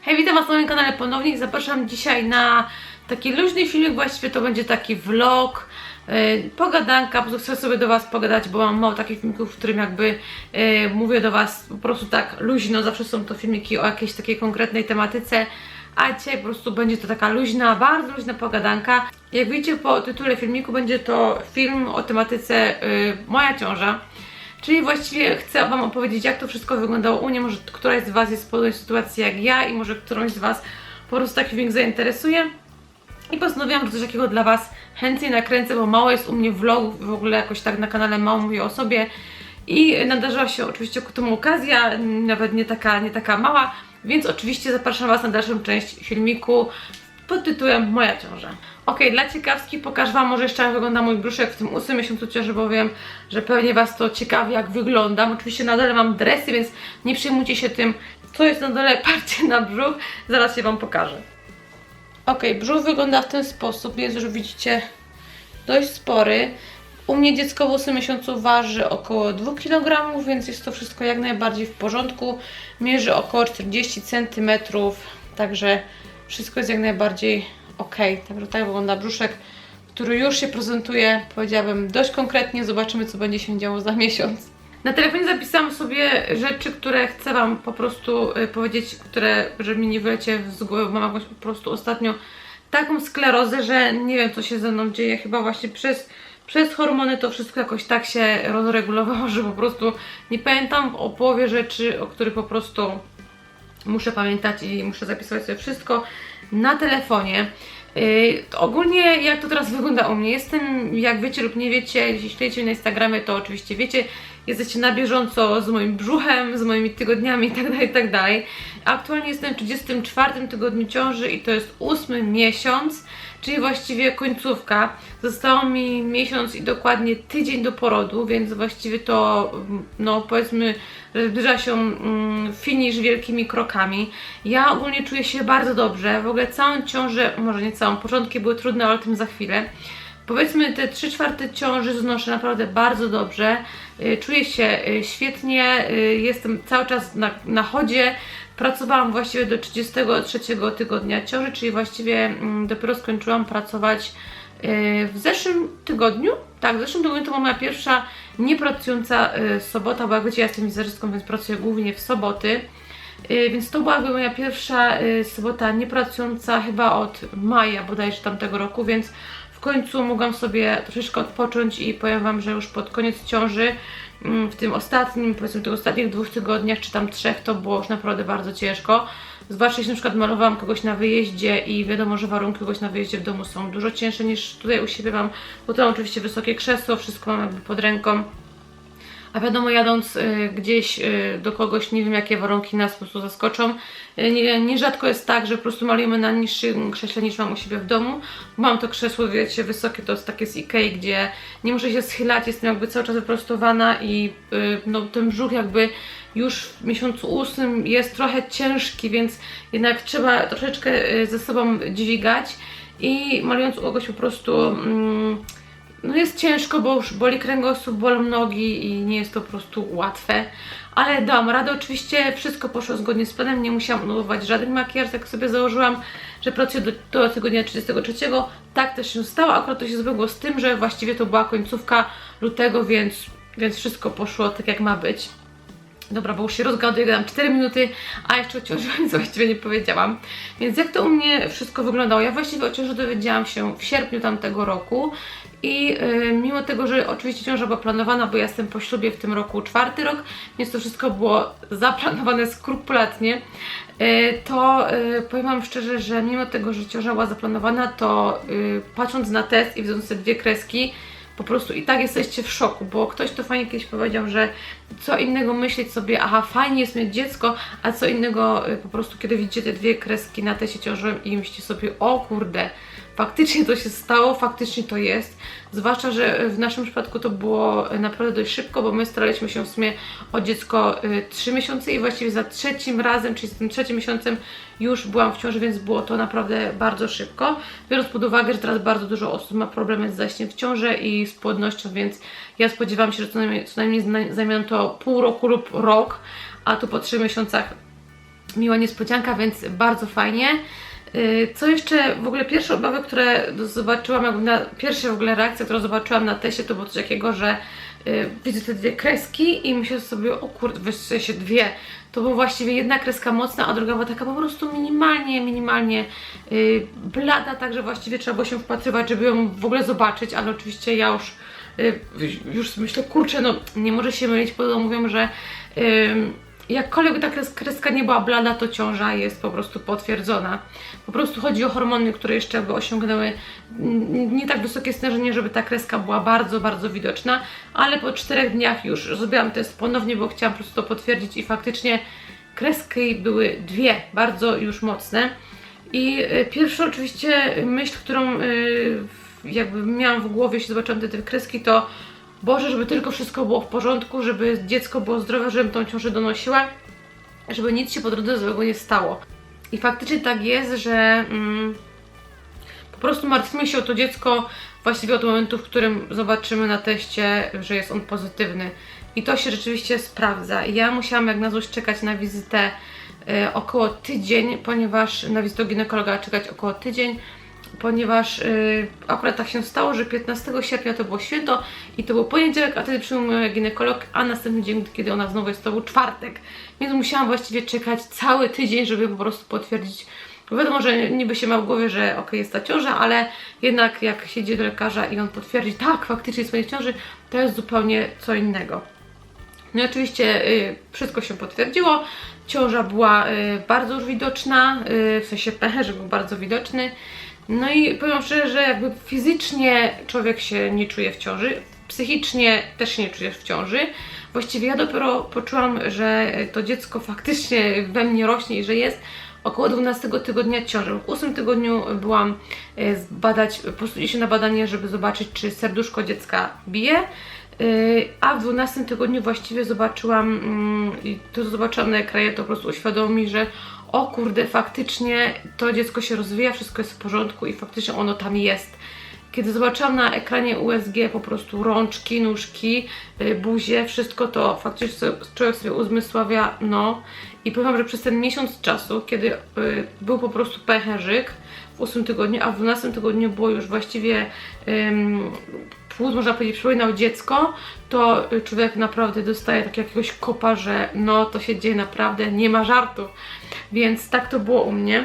Hej, witam Was na moim kanale ponownie zapraszam dzisiaj na taki luźny filmik, właściwie to będzie taki vlog, yy, pogadanka, po prostu chcę sobie do Was pogadać, bo mam mało takich filmików, w którym jakby yy, mówię do Was po prostu tak luźno, zawsze są to filmiki o jakiejś takiej konkretnej tematyce, a dzisiaj po prostu będzie to taka luźna, bardzo luźna pogadanka. Jak widzicie po tytule filmiku, będzie to film o tematyce yy, Moja ciąża. Czyli właściwie chcę Wam opowiedzieć, jak to wszystko wyglądało u mnie. Może któraś z Was jest w podobnej sytuacji jak ja i może którąś z Was po prostu taki filmik zainteresuje. I postanowiłam, że coś takiego dla Was chętnie nakręcę, bo mało jest u mnie vlogów, w ogóle jakoś tak na kanale mało mówię o sobie. I nadarzyła się oczywiście ku temu okazja, nawet nie taka, nie taka mała, więc oczywiście zapraszam Was na dalszą część filmiku pod tytułem Moja ciąża. Ok, dla ciekawski pokażę Wam może jeszcze jak wygląda mój brzuszek w tym ósmym miesiącu ciąży, bo wiem, że pewnie Was to ciekawi jak wyglądam. Oczywiście na dole mam dresy, więc nie przejmujcie się tym, co jest na dole, patrzcie na brzuch, zaraz się Wam pokażę. Ok, brzuch wygląda w ten sposób, jest już widzicie dość spory. U mnie dziecko w 8 miesiącu waży około 2 kg, więc jest to wszystko jak najbardziej w porządku. Mierzy około 40 cm, także wszystko jest jak najbardziej ok. Także tak wygląda brzuszek, który już się prezentuje, powiedziałabym, dość konkretnie. Zobaczymy, co będzie się działo za miesiąc. Na telefonie zapisałam sobie rzeczy, które chcę Wam po prostu y, powiedzieć, które, żeby mi nie wylecie z głowy, bo mam jakąś po prostu ostatnio taką sklerozę, że nie wiem, co się ze mną dzieje. Chyba właśnie przez, przez hormony to wszystko jakoś tak się rozregulowało, że po prostu nie pamiętam o połowie rzeczy, o których po prostu muszę pamiętać i muszę zapisywać sobie wszystko na telefonie. Yy, ogólnie jak to teraz wygląda u mnie? Jestem, jak wiecie lub nie wiecie, jeśli śledzicie na Instagramie, to oczywiście wiecie, jesteście na bieżąco z moim brzuchem, z moimi tygodniami itd., itd. Aktualnie jestem w 34 tygodniu ciąży i to jest ósmy miesiąc, czyli właściwie końcówka. Zostało mi miesiąc i dokładnie tydzień do porodu, więc właściwie to, mm, no powiedzmy, zbliża się mm, finisz wielkimi krokami. Ja ogólnie czuję się bardzo dobrze, w ogóle całą ciążę, może nie całą, początki były trudne, ale o tym za chwilę. Powiedzmy, te 3 czwarte ciąży znoszę naprawdę bardzo dobrze. Y, Czuję się y, świetnie, y, jestem cały czas na, na chodzie. Pracowałam właściwie do 33 tygodnia ciąży, czyli właściwie mm, dopiero skończyłam pracować w zeszłym tygodniu. Tak, w zeszłym tygodniu to była moja pierwsza niepracująca sobota, bo jak wiecie, ja jestem wizerzystką, więc pracuję głównie w soboty. Więc to była moja pierwsza sobota niepracująca chyba od maja bodajże tamtego roku, więc końcu mogłam sobie troszeczkę odpocząć i powiem Wam, że już pod koniec ciąży, mm, w tym ostatnim, powiedzmy tych ostatnich dwóch tygodniach, czy tam trzech, to było już naprawdę bardzo ciężko. Zwłaszcza jeśli na przykład malowałam kogoś na wyjeździe i wiadomo, że warunki kogoś na wyjeździe w domu są dużo cięższe niż tutaj u siebie mam, bo to mam oczywiście wysokie krzesło, wszystko mam jakby pod ręką. A wiadomo, jadąc y, gdzieś y, do kogoś, nie wiem jakie warunki nas po prostu zaskoczą. Y, nie, nierzadko jest tak, że po prostu malujemy na niższym krześle niż mam u siebie w domu. Mam to krzesło, wiecie, wysokie, to jest takie z Ikei, gdzie nie muszę się schylać, jestem jakby cały czas wyprostowana i no, ten brzuch jakby już w miesiącu ósmym jest trochę ciężki, więc jednak trzeba troszeczkę ze sobą dźwigać i malując u kogoś po prostu... Mm, no jest ciężko, bo już boli kręgosłup, bolą nogi i nie jest to po prostu łatwe. Ale dałam radę, oczywiście wszystko poszło zgodnie z planem, nie musiałam anulować żaden makijaż, tak sobie założyłam, że pracuję do, do tygodnia 33. Tak też się stało, akurat to się zbiegło z tym, że właściwie to była końcówka lutego, więc, więc wszystko poszło tak jak ma być. Dobra, bo już się rozgaduję, gadam 4 minuty, a jeszcze o ciąży nic właściwie nie powiedziałam. Więc jak to u mnie wszystko wyglądało? Ja właściwie o ciąży dowiedziałam się w sierpniu tamtego roku i y, mimo tego, że oczywiście ciąża była planowana, bo ja jestem po ślubie w tym roku czwarty rok, więc to wszystko było zaplanowane skrupulatnie, y, to y, powiem Wam szczerze, że mimo tego, że ciąża była zaplanowana, to y, patrząc na test i widząc te dwie kreski, po prostu i tak jesteście w szoku, bo ktoś to fajnie kiedyś powiedział, że co innego myśleć sobie, aha, fajnie jest mieć dziecko, a co innego y, po prostu, kiedy widzicie te dwie kreski na teście ciążowym i myślicie sobie, o kurde, faktycznie to się stało, faktycznie to jest. Zwłaszcza, że w naszym przypadku to było naprawdę dość szybko, bo my staraliśmy się w sumie o dziecko y, 3 miesiące i właściwie za trzecim razem, czyli z tym trzecim miesiącem już byłam w ciąży, więc było to naprawdę bardzo szybko. Biorąc pod uwagę, że teraz bardzo dużo osób ma problemy z zajściem w ciążę i z płodnością, więc ja spodziewam się, że co najmniej, co najmniej zajmie to pół roku lub rok, a tu po 3 miesiącach miła niespodzianka, więc bardzo fajnie. Y, Co jeszcze, w ogóle pierwsze obawy, które zobaczyłam, jakby na, pierwsza w ogóle reakcja, którą zobaczyłam na teście, to było coś takiego, że y, widzę te dwie kreski i myślę sobie, o kurde, w sensie dwie, to była właściwie jedna kreska mocna, a druga była taka po prostu minimalnie, minimalnie y, blada, także właściwie trzeba było się wpatrywać, żeby ją w ogóle zobaczyć, ale oczywiście ja już, y, już myślę, kurczę, no nie może się mylić, bo mówią, że ym, jakkolwiek ta kres- kreska nie była blada, to ciąża jest po prostu potwierdzona. Po prostu chodzi o hormony, które jeszcze by osiągnęły nie tak wysokie stężenie, żeby ta kreska była bardzo, bardzo widoczna, ale po czterech dniach już zrobiłam test ponownie, bo chciałam po prostu to potwierdzić i faktycznie kreski były dwie, bardzo już mocne. I y, pierwsza oczywiście myśl, którą y, jakby miałam w głowie, jeśli zobaczyłam te, te kreski, to Boże, żeby tylko wszystko było w porządku, żeby dziecko było zdrowe, żebym tą ciążę donosiła, żeby nic się po drodze złego nie stało. I faktycznie tak jest, że mm, po prostu martwimy się o to dziecko właściwie od momentu, w którym zobaczymy na teście, że jest on pozytywny. I to się rzeczywiście sprawdza. Ja musiałam jak na złość czekać na wizytę e, około tydzień, ponieważ na wizytę ginekologa czekać około tydzień, ponieważ y, akurat tak się stało, że 15 sierpnia to było święto i to był poniedziałek, a wtedy przyjmuje ginekolog, a następny dzień, kiedy ona znowu jest, to był czwartek. Więc musiałam właściwie czekać cały tydzień, żeby po prostu potwierdzić. Wiadomo, że niby się ma w głowie, że ok, jest ta ciąża, ale jednak jak się idzie do lekarza i on potwierdzi, tak, faktycznie jest w ciąży, to jest zupełnie co innego. No i oczywiście y, wszystko się potwierdziło. Ciąża była y, bardzo już widoczna, y, w sensie pęcherz był bardzo widoczny. No i powiem szczerze, że jakby fizycznie człowiek się nie czuje w ciąży, psychicznie też się nie czuje w ciąży. Właściwie ja dopiero poczułam, że to dziecko faktycznie we mnie rośnie i że jest około 12 tygodnia ciąży. W 8 tygodniu byłam e, zbadać, po prostu iść na badanie, żeby zobaczyć, czy serduszko dziecka bije. Yy, A w 12 tygodniu właściwie zobaczyłam, mm, to co zobaczyłam na to po prostu uświadomiło mi, że o kurde, faktycznie to dziecko się rozwija, wszystko jest w porządku i faktycznie ono tam jest. Kiedy zobaczyłam na ekranie USG po prostu rączki, nóżki, yy, buzię, wszystko to faktycznie człowiek sobie uzmysławia, no. I powiem, że przez ten miesiąc czasu, kiedy yy, był po prostu pęcherzyk w 8 tygodniu, a w 12 tygodniu było już właściwie płód, można powiedzieć, przypominał dziecko, to człowiek naprawdę dostaje tak jakiegoś kopa, że no to się dzieje naprawdę, nie ma żartów. Więc tak to było u mnie.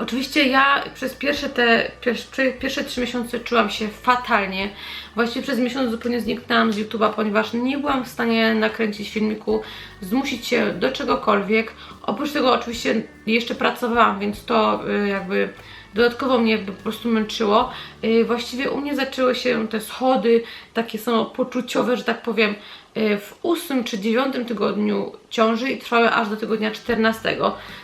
Oczywiście ja przez pierwsze te pierwsze, pierwsze trzy miesiące czułam się fatalnie. Właściwie przez miesiąc zupełnie zniknęłam z YouTube'a, ponieważ nie byłam w stanie nakręcić filmiku, zmusić się do czegokolwiek. Oprócz tego oczywiście jeszcze pracowałam, więc to y, jakby dodatkowo mnie po prostu męczyło. Y, Właściwie u mnie zaczęły się te schody takie samopoczuciowe, że tak powiem, y, w ósmym czy dziewiątym tygodniu ciąży i trwały aż do tygodnia 14.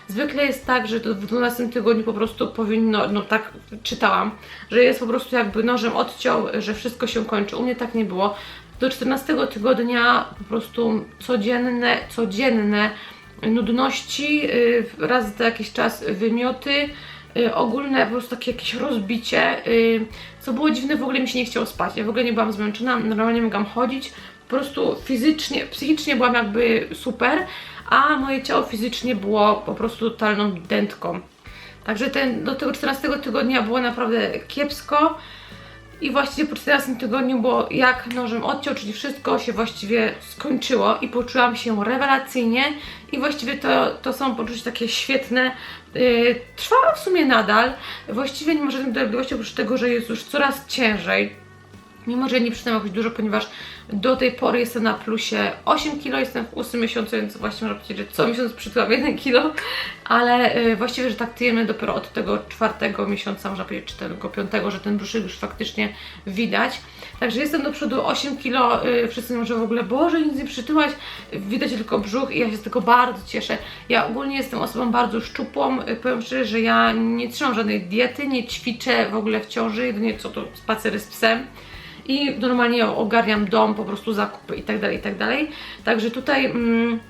Zwykle jest tak, że w 12 tygodniu po prostu powinno, no tak czytałam, że jest po prostu jakby nożem odciął, że wszystko się kończy. U mnie tak nie było. Do 14 tygodnia po prostu codzienne, codzienne nudności, y, raz za jakiś czas wymioty, y, ogólne po prostu takie jakieś rozbicie, y, co było dziwne, w ogóle mi się nie chciało spać, ja w ogóle nie byłam zmęczona, normalnie mogłam chodzić, po prostu fizycznie, psychicznie byłam jakby super, a moje ciało fizycznie było po prostu totalną dętką. Także ten, do tego 14 tygodnia było naprawdę kiepsko. I właściwie po 14 tygodniu było jak nożem odciął, czyli wszystko się właściwie skończyło i poczułam się rewelacyjnie i właściwie to, to są poczucie takie świetne. Yy, trwa w sumie nadal. Właściwie nie ma żadnych dolegliwości oprócz tego, że jest już coraz ciężej. Mimo, że nie przyznam jakoś dużo, ponieważ do tej pory jestem na plusie 8 kg, jestem w 8 miesiącu, więc właśnie można powiedzieć, że co miesiąc przytyłam 1 kg, ale y, właściwie, że taktujemy dopiero od tego czwartego miesiąca, można powiedzieć, czy tego piątego, że ten brzuszek już faktycznie widać. Także jestem do przodu 8 kg, y, wszyscy mówią, że w ogóle, Boże, nic nie przytyłaś, widać tylko brzuch i ja się z tego bardzo cieszę. Ja ogólnie jestem osobą bardzo szczupłą, y, powiem szczerze, że ja nie trzymam żadnej diety, nie ćwiczę w ogóle w ciąży, jedynie co to spacery z psem i normalnie ogarniam dom, po prostu zakupy i tak dalej, i tak. Także tutaj mm,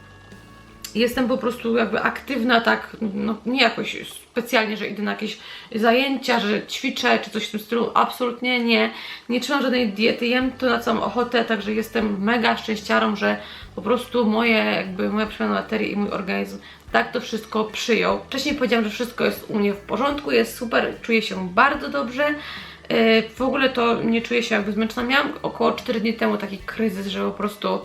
jestem po prostu jakby aktywna, tak, no nie jakoś specjalnie, że idę na jakieś zajęcia, że ćwiczę czy coś w tym stylu, absolutnie nie. Nie trzymam żadnej diety, jem to na całą ochotę, także jestem mega szczęściarą, że po prostu moje, jakby moja przemiana materii i mój organizm tak to wszystko przyjął. Wcześniej powiedziałam, że wszystko jest u mnie w porządku, jest super, czuję się bardzo dobrze. Yy, W ogóle to nie czuję się jakby zmęczona. Miałam około 4 dni temu taki kryzys, że po prostu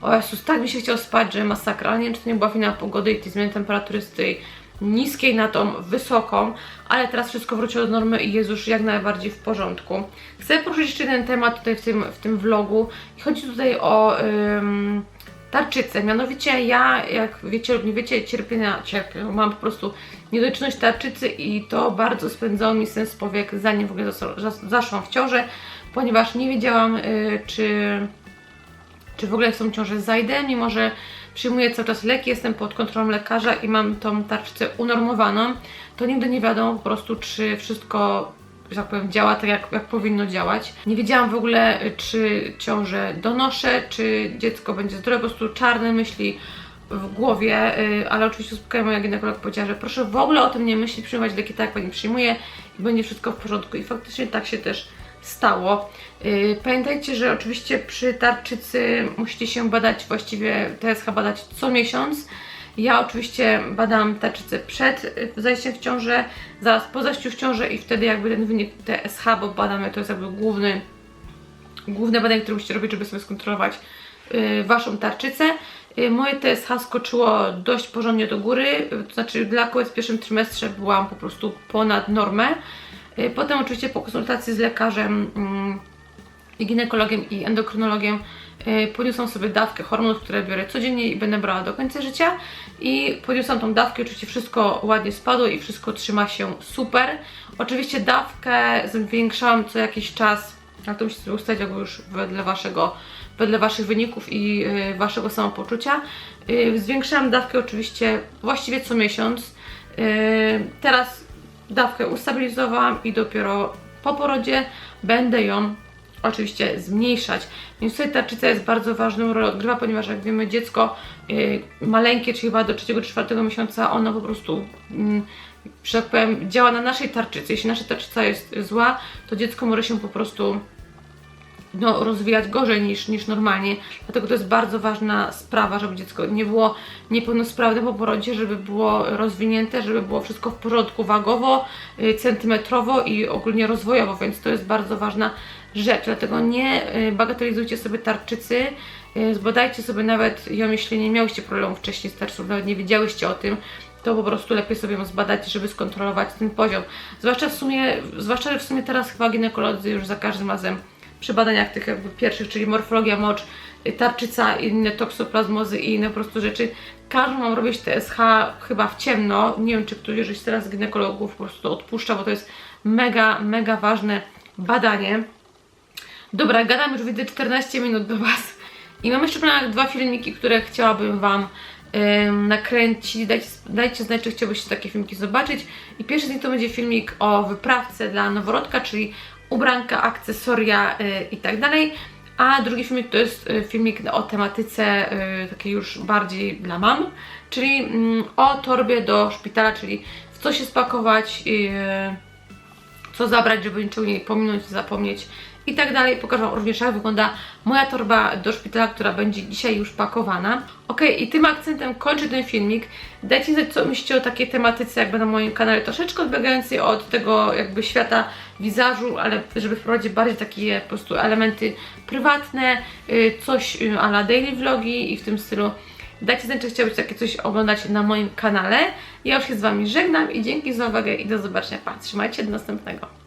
o Jezus, tak mi się chciał spać, że masakra. Ale Nie wiem, czy to nie była wina pogody i tej zmiany temperatury z tej niskiej na tą wysoką, ale teraz wszystko wróciło do normy i jest już jak najbardziej w porządku. Chcę poruszyć jeszcze jeden temat tutaj w tym, w tym vlogu. Chodzi tutaj o ym, tarczycę. Mianowicie ja, jak wiecie lub nie wiecie, cierpienia cierpię. Mam po prostu niedoczynność tarczycy i to bardzo spędzało mi sens powiek, zanim w ogóle zas- zas- zaszłam w ciążę, ponieważ nie wiedziałam, y, czy czy w ogóle w tą ciążę zajdę, mimo że przyjmuję cały czas leki, jestem pod kontrolą lekarza i mam tą tarczę unormowaną, to nigdy nie wiadomo po prostu, czy wszystko, że tak powiem, działa tak, jak, jak powinno działać. Nie wiedziałam w ogóle, y, czy ciążę donoszę, czy dziecko będzie zdrowe, po prostu czarne myśli w głowie, y, ale oczywiście uspokajam moja ginekolog powiedziała, że proszę w ogóle o tym nie myśleć, przyjmować leki tak, jak pani przyjmuje i będzie wszystko w porządku i faktycznie tak się też stało. Yy, Pamiętajcie, że oczywiście przy tarczycy musicie się badać, właściwie TSH badać co miesiąc. Ja oczywiście badałam tarczycę przed y, zajściem w ciążę, zaraz po zajściu w ciążę i wtedy jakby ten wynik TSH, bo badamy, to jest jakby główny, główne badanie, które musicie robić, żeby sobie skontrolować y, Waszą tarczycę. Y, Moje TSH skoczyło dość porządnie do góry, y, to znaczy dla kobiet w pierwszym trymestrze byłam po prostu ponad normę. Y, Potem oczywiście po konsultacji z lekarzem i ginekologiem i endokrynologiem podniosłam sobie dawkę hormonów, które biorę codziennie i będę brała do końca życia i podniosłam tą dawkę, oczywiście wszystko ładnie spadło i wszystko trzyma się super. Oczywiście dawkę zwiększałam co jakiś czas, ale to musicie sobie ustalić jakby już wedle waszego, wedle waszych wyników i y, waszego samopoczucia. Y, zwiększałam dawkę oczywiście właściwie co miesiąc. Teraz dawkę ustabilizowałam i dopiero po porodzie będę ją oczywiście zmniejszać. Więc tutaj tarczyca jest bardzo ważną rolę odgrywa, ponieważ jak wiemy dziecko y, maleńkie, czyli chyba do 3-4 miesiąca, ono po prostu mm, że tak powiem, działa na naszej tarczycy. Jeśli nasza tarczyca jest zła, to dziecko może się po prostu no, rozwijać gorzej niż, niż normalnie. Dlatego to jest bardzo ważna sprawa, żeby dziecko nie było niepełnosprawne po porodzie, żeby było rozwinięte, żeby było wszystko w porządku wagowo, y, centymetrowo i ogólnie rozwojowo, więc to jest bardzo ważna rzecz. Dlatego nie y, bagatelizujcie sobie tarczycy, y, zbadajcie sobie nawet ją, jeśli nie miałyście problemu wcześniej z tarczycą, nawet nie wiedziałyście o tym, to po prostu lepiej sobie ją zbadać, żeby skontrolować ten poziom. Zwłaszcza w sumie, zwłaszcza, że w sumie teraz chyba ginekolodzy już za każdym razem przy badaniach tych jakby pierwszych, czyli morfologia mocz, y, tarczyca, inne toksoplazmozy i inne po prostu rzeczy. Każą mam robić TSH chyba w ciemno. Nie wiem, czy któryś teraz ginekologów po prostu odpuszcza, bo to jest mega, mega ważne badanie. Dobra, gadam już widzę 14 minut do Was. I mam jeszcze w planach dwa filmiki, które chciałabym Wam nakręcić. Dajcie, dajcie znać, czy chciałbyście takie filmiki zobaczyć. I pierwszy z nich to będzie filmik o wyprawce dla noworodka, czyli ubranka, akcesoria yy, i tak dalej. A drugi filmik to jest y, filmik o tematyce y, takiej już bardziej dla mam, czyli mm, o torbie do szpitala, czyli w co się spakować, yy, co zabrać, żeby niczego nie pominąć, zapomnieć i tak dalej. Pokażę Wam również, jak wygląda moja torba do szpitala, która będzie dzisiaj już pakowana. Ok, i tym akcentem kończę ten filmik. Dajcie znać, co myślicie o takiej tematyce, jakby na moim kanale, troszeczkę odbiegającej od tego jakby świata wizażu, ale żeby wprowadzić bardziej takie po prostu elementy prywatne, y, coś y, a la daily vlogi i w tym stylu. Dajcie znać, czy chciałbyście takie coś oglądać na moim kanale. Ja już się z Wami żegnam i dzięki za uwagę i do zobaczenia. Pa, trzymajcie do następnego.